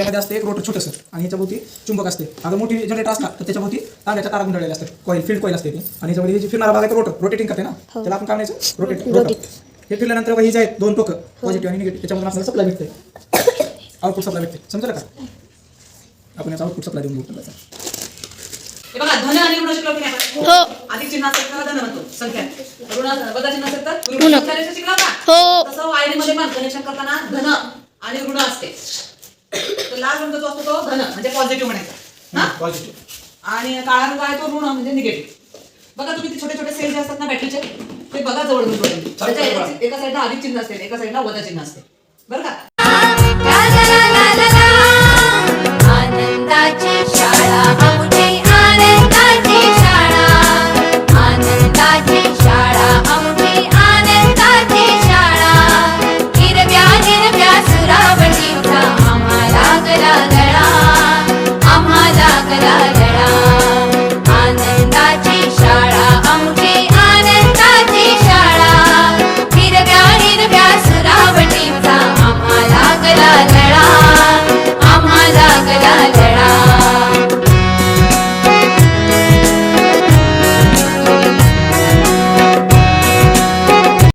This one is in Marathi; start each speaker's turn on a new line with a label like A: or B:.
A: त्यामध्ये असते एक रोटर छोटंसं आणि ह्याच्या भोवती चुंबक असते. अगर मोठी जनरेटर असला तर त्याच्या भोवती तांब्याच्या तारा गुंडळलेल्या असतात. कॉईल फील्ड कॉईल असते ती. आणि ह्याच्यामध्ये हे जे फिरणारा भाग आहे रोटर रोटेटिंग करते ना. त्याला आपण काय म्हणायचं? रोटेट रोटर हे फिरल्यानंतर बघा हे जे आहेत दोन टोकं पॉझिटिव्ह आणि निगेटिव्ह त्याच्यामधून आपल्याला सप्लाय भेटते. आउटपुट सप्लाय भेटते. समजलं का? आपण याचा आउटपुट सप्लाय देऊन बघू
B: हे बघा धन आणि ऋण शिकलो की नाही? आपण?
C: हो.
B: अधिक चिन्ह असेल तर धन म्हणतो. संख्या. ऋण वजा चिन्ह असेल तर
C: ऋण.
B: संख्या शिकला का?
C: हो.
B: तसं वायरीमध्ये पण कनेक्शन करताना धन आणि ऋण असते. तर लाल रंग जो असतो तो धन म्हणजे पॉझिटिव्ह म्हणायचा. हा?
A: पॉझिटिव्ह
B: आणि काळा रंग आहे तो ऋण म्हणजे निगेटिव्ह बघा तुम्ही ते छोटे छोटे सेल जे असतात ना बॅटरीचे ते बघा जवळ जवळ त्याच्या एका- एका साईडला अधिक चिन्ह असते एका साईडला वजा चिन्ह असते. बरं का?